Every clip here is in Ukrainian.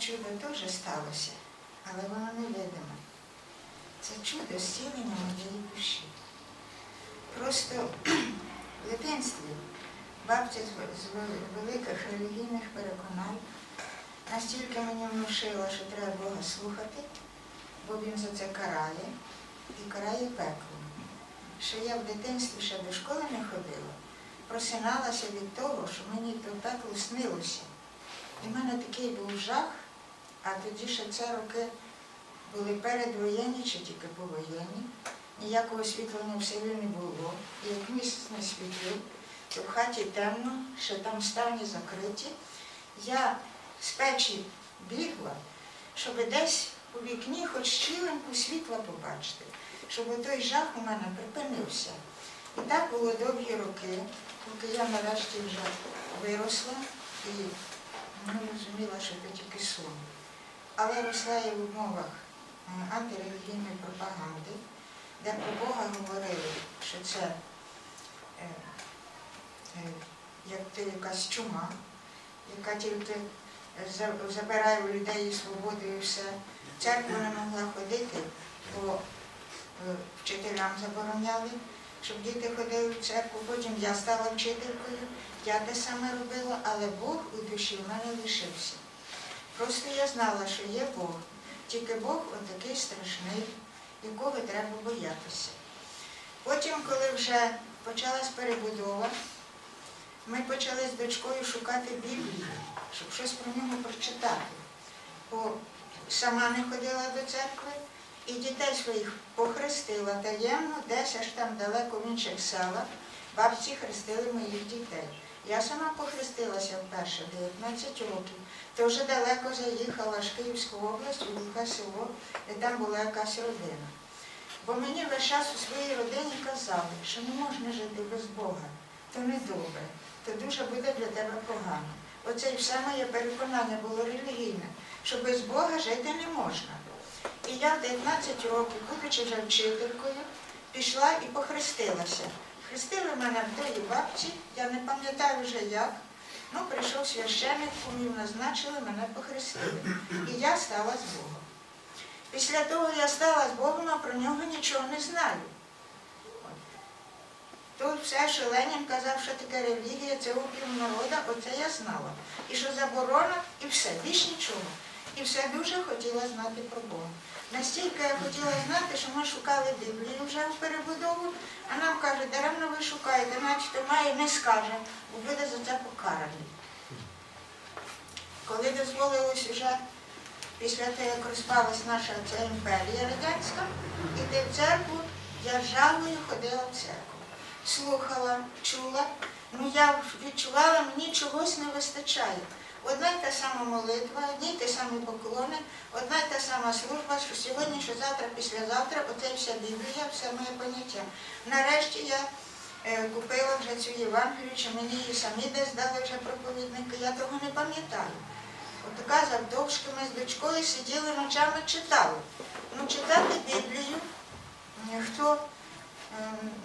чудо теж сталося, але воно невидиме. Це чудо зцілення моєї душі. Просто в дитинстві бабця з ве- з ве- великих релігійних переконань настільки мені внушила, що треба Бога слухати, бо він за це карає і карає пекло. Що я в дитинстві ще до школи не ходила, просиналася від того, що мені то пекло снилося. І в мене такий був жах, а тоді ще це роки були передвоєнні чи тільки повоєнні. Ніякого освітлення в селі не було. І як місяць не світив, то в хаті темно, ще там ставні закриті. Я з печі бігла, щоб десь у вікні хоч щілинку світла побачити, щоб той жах у мене припинився. І так було довгі роки, поки я нарешті вже виросла і ну, розуміла, що це тільки сон. Але росла я в умовах е, антирелігійної пропаганди, де про Бога говорили, що це е, е, як то якась чума, яка тільки забирає у людей свободу і все. В церкву не могла ходити, бо вчителям забороняли, щоб діти ходили в церкву. Потім я стала вчителькою, я те саме робила, але Бог у душі в мене лишився. Просто я знала, що є Бог. Тільки Бог отакий страшний, якого треба боятися. Потім, коли вже почалась перебудова, ми почали з дочкою шукати Біблію, щоб щось про нього прочитати. Бо сама не ходила до церкви і дітей своїх похрестила таємно, десь аж там далеко в інших селах. Бабці хрестили моїх дітей. Я сама похрестилася вперше 19 років. То вже далеко заїхала аж Київську область, у глухе село, де там була якась родина. Бо мені весь час у своїй родині казали, що не можна жити без Бога. То не добре, то дуже буде для тебе погано. Оце і все моє переконання було релігійне, що без Бога жити не можна. І я в 19 років, будучи вже вчителькою, пішла і похрестилася. Хрестили мене в тої бабці, я не пам'ятаю вже як. Ну, прийшов священик, кумів назначили, мене похрестили. І я стала з Богом. Після того я стала з Богом, а про нього нічого не знаю. То все, що Ленін казав, що таке релігія, це опіум народа, оце я знала. І що заборона, і все, більш нічого. І все дуже хотіла знати про Бога. Настільки я хотіла знати, що ми шукали Біблію вже в перебудову, а нам кажуть, даремно ви шукаєте, наче має не скаже, бо буде за це покараний. Коли дозволилось вже після того, як розпалась наша ця імперія радянська, іти в церкву, я з ходила в церкву. Слухала, чула, ну я відчувала, мені чогось не вистачає. Одна й та сама молитва, одні й ті самі поклони, одна й та сама служба, що сьогодні, що завтра, післязавтра, оце вся Біблія, все моє поняття. Нарешті я е, купила вже цю Євангелію, чи мені її самі десь дали вже проповідники, я того не пам'ятаю. От така завдовжки ми з дочкою сиділи ночами читали. Ну, читати Біблію, хто ем,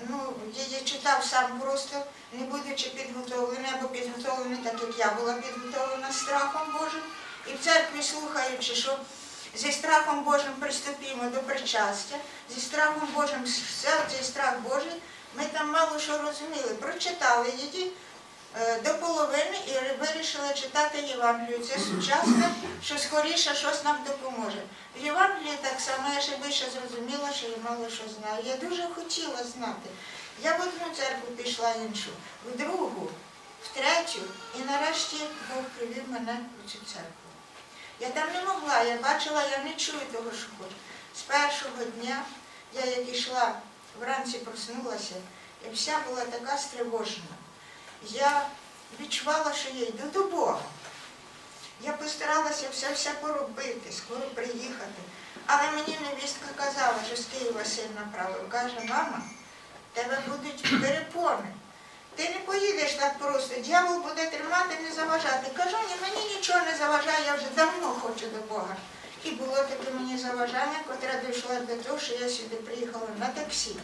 ну, її читав сам просто, не будучи підготовлений або підготовлений, так як я була підготовлена страхом Божим. І в церкві слухаючи, що зі страхом Божим приступімо до причастя, зі страхом Божим все цей страх Божий, ми там мало що розуміли. Прочитали її до половини і вирішили читати Євангелію. Це сучасне, що скоріше щось нам допоможе. В Євангелії так само я ще більше зрозуміла, що я мало що знаю. Я дуже хотіла знати. Я в одну церкву пішла іншу, в другу, в третю, і нарешті Бог привів мене у цю церкву. Я там не могла, я бачила, я не чую того, що хочу. З першого дня я як ішла, вранці проснулася, і вся була така стривожена. Я відчувала, що я йду до Бога. Я постаралася все все поробити, скоро приїхати. Але мені невістка казала, що з Києва син направив. Каже, мама, тебе будуть перепони. Ти не поїдеш так просто, дьявол буде тримати, не заважати. Кажу, ні, мені нічого не заважає, я вже давно хочу до Бога. І було таке мені заважання, котре дійшло до того, що я сюди приїхала на таксі.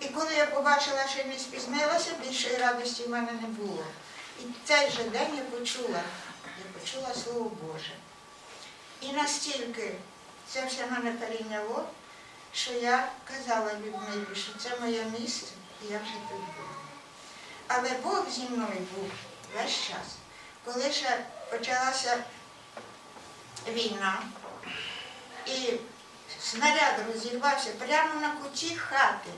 І коли я побачила, що не спізнилася, більшої радості в мене не було. І цей же день я почула, я почула Слово Боже. І настільки це все мене перейняло, що я казала Людмилі, що це моє місце, і я вже тут буду. Але Бог зі мною був весь час. Коли ще почалася війна, і снаряд розірвався прямо на куті хати,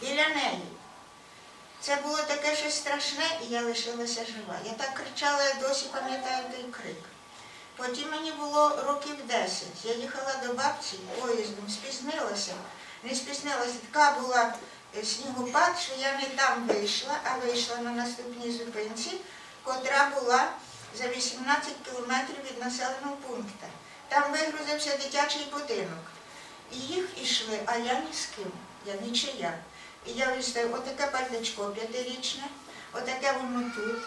біля неї. Це було таке щось страшне, і я лишилася жива. Я так кричала, я досі пам'ятаю той крик. Потім мені було років 10. Я їхала до бабці поїздом, спізнилася. Не спізнилася, така була е, снігопад, що я не там вийшла, а вийшла на наступній зупинці, котра була за 18 кілометрів від населеного пункту. Там вигрузився дитячий будинок. І їх ішли, а я ні з ким, я нічия. І я вистаю отаке пальтечко п'ятирічне, отаке воно тут,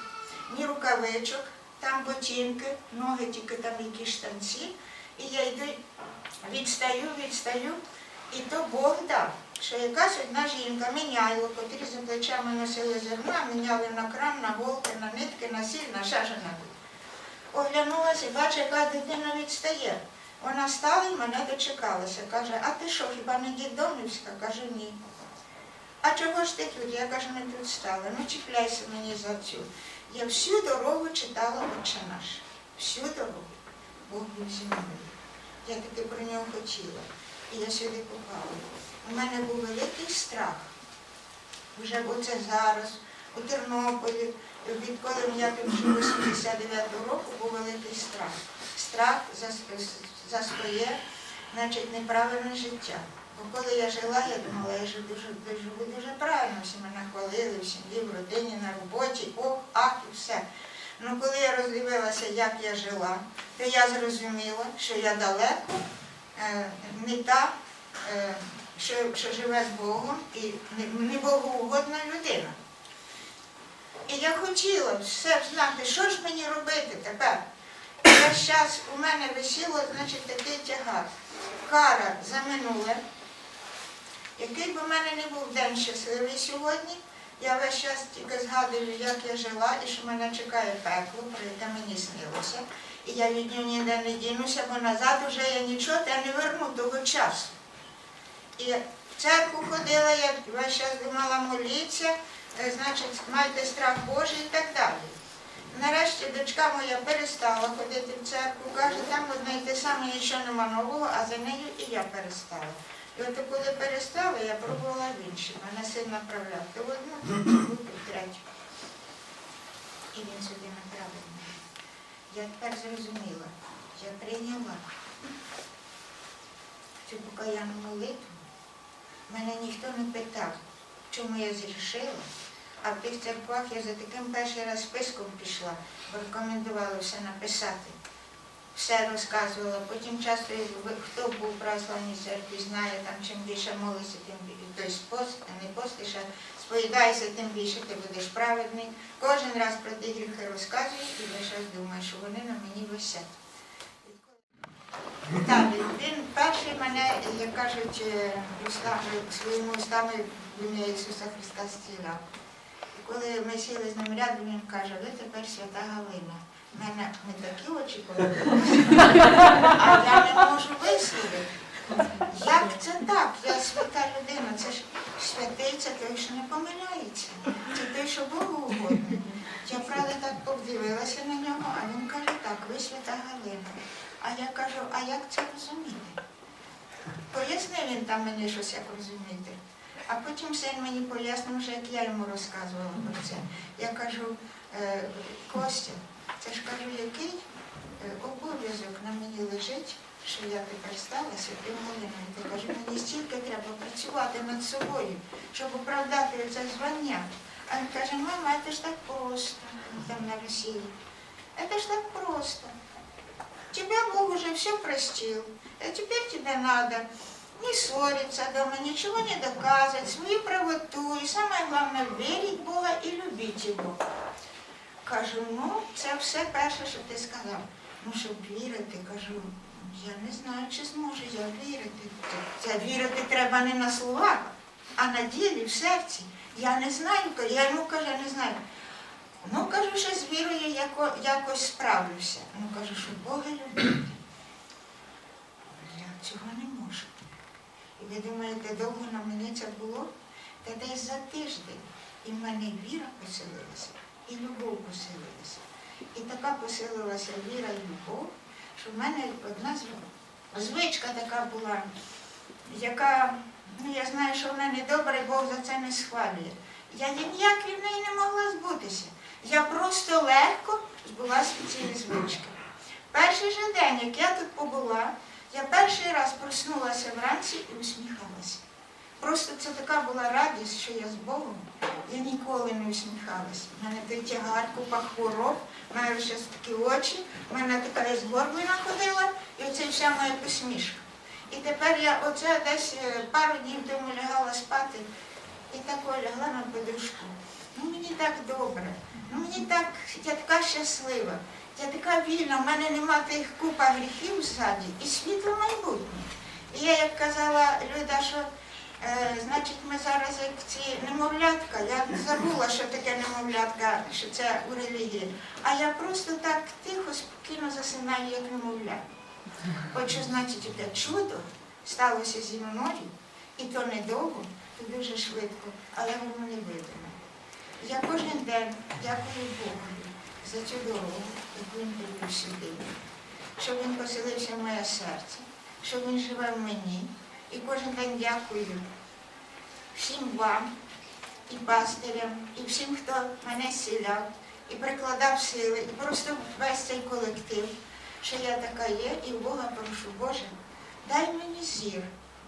ні рукавичок, там ботинки, ноги тільки там якісь штанці. І я йду, відстаю, відстаю, і то Бог дав, що якась одна жінка міняла, котрі за плечами носили зерна, міняли на крам, на голки, на нитки, на сіль, на ще небудь. Оглянулася, бачу, яка дитина відстає. Вона стала і мене дочекалася. Каже, а ти що, хіба не дідомівська? Каже, ні. А чого ж ти тут? Я кажу, не тут стала. Ну чіпляйся мені за цю. Я всю дорогу читала Отче наш. Всю дорогу. Бог був зі мною. Я таки про нього хотіла. І я сюди попала. У мене був великий страх. Вже оце зараз, у Тернополі, відколи я тут живу з 59-го року, був великий страх. Страх за, за своє, значить, неправильне життя. Бо коли я жила, я думала, я живу дуже, живу дуже правильно, всі мене хвалили, в сім'ї, в родині, на роботі, ох, ах і все. Ну коли я роздивилася, як я жила, то я зрозуміла, що я далеко е, не та, е, що, що живе з Богом і не, богоугодна людина. І я хотіла все знати, що ж мені робити тепер. Весь час у мене висіло, значить, такий тягар. Кара за минуле. Який би в мене не був день щасливий сьогодні, я весь час тільки згадую, як я жила і що мене чекає пекло, про яке мені снилося. І я від нього ніде не дінуся, бо назад уже я нічого та не верну того часу. І в церкву ходила, я весь час думала моліться, е, значить, майте страх Божий і так далі. Нарешті дочка моя перестала ходити в церкву, каже, там одне й те саме нічого нема нового, а за нею і я перестала. І от коли перестала, я пробувала в інші. Мене син направляв. То в одну, другу, третю. І він сюди направив мене. Я тепер зрозуміла, я прийняла цю покаянну молитву. Мене ніхто не питав, чому я зрішила. А в тих церквах я за таким перший раз списком пішла, бо рекомендували все написати. Все розказувала. Потім часто, хто був в православній церкві, знає, там чим більше молишся, тим більше. Пост, не постиш, а сповідаєшся, тим більше ти будеш праведний. Кожен раз про ті гріхи розказуєш і час думаєш, що вони на мені висять. Так, він перший мене, як кажуть, е, своїми устами в ім'я Ісуса Христа зціляв. І коли ми сіли з ним рядом, він каже, ви тепер свята Галина. У мене не такі очі повернулися, а я не можу висловити. Як це так? Я свята людина, це ж святий, це той, що не помиляється. Це той, що Богу угодний. Я правда так подивилася на нього, а він каже, так, ви свята Галина. А я кажу, а як це розуміти? Пояснив він там мені щось, як розуміти. А потім син мені пояснив, вже як я йому розказувала про це. Я кажу, «Е, Костя, це ж кажу, який е, обов'язок на мені лежить, що я тепер стала святим. Ти кажу, мені стільки треба працювати над собою, щоб оправдати це звання. А він каже, мама, це ж так просто, там на Росії. Это ж так просто. Тебя Бог уже все простил. А теперь тебе надо не ссориться дома, ничего не доказывать, свою правоту. И самое главное, верить в Бога и любить Його. Кажу, ну, це все перше, що ти сказав. Ну, вірити, кажу, я не знаю, чи зможу я вірити. Це вірити треба не на словах, а на ділі, в серці. Я не знаю, я йому кажу, я не знаю. Ну, кажу, що з вірою яко, якось справлюся. Ну, кажу, що Бога любити. цього не можу. І ви думаєте, довго на мені це було? Та десь за тиждень і в мене віра поселилася, і любов поселилася. І така поселилася віра і любов, що в мене одна звичка така була, яка, ну я знаю, що в мене добре, Бог за це не схвалює. Я ніяк від неї не могла збутися. Я просто легко збулася від цієї звички. Перший же день, як я тут побула, я перший раз проснулася вранці і усміхалася. Просто це така була радість, що я з Богом. Я ніколи не усміхалася. У мене той тягар, купа хвороб, в мене ще такі очі, в мене така згорблена ходила, і оце вся моя посмішка. І тепер я оце десь е, пару днів тому лягала спати і тако лягла на подушку. Ну мені так добре, ну мені так, я така щаслива, я така вільна, в мене нема тих купа гріхів ззаді і світло майбутнє. І я як казала Люда, що е, значить ми зараз як ці немовлятка, я забула, що таке немовлятка, що це у релігії. А я просто так тихо, спокійно засинаю, як немовля. От значить те чудо сталося зі мною, і то недовго, то дуже швидко, але воно не видно. Я кожен день дякую Богу за цю дорогу, яку він привів сюди, щоб він поселився в моє серце, щоб він живе в мені. І кожен день дякую всім вам, і пастирям, і всім, хто мене сіляв, і прикладав сили, і просто весь цей колектив, що я така є, і в Бога прошу, Боже, дай мені зір.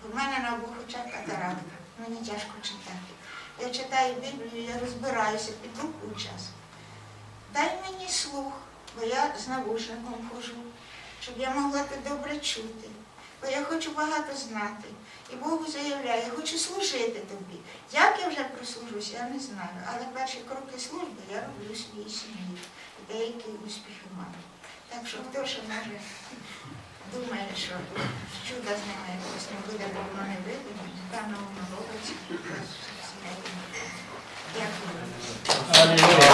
бо в мене на обох очах катаракта, мені тяжко читати. Я читаю Біблію, я розбираюся, піду у час. Дай мені слух, бо я з навушником хожу, щоб я могла те добре чути бо я хочу багато знати. І Богу заявляє, я хочу служити тобі. Як я вже прослужусь, я не знаю. Але перші кроки служби я роблю своїй сім'ї. Деякі успіхи маю. Так що хто ще може думає, що чудо з ними якось не буде, бо воно не вийде, певно воно робиться. Дякую.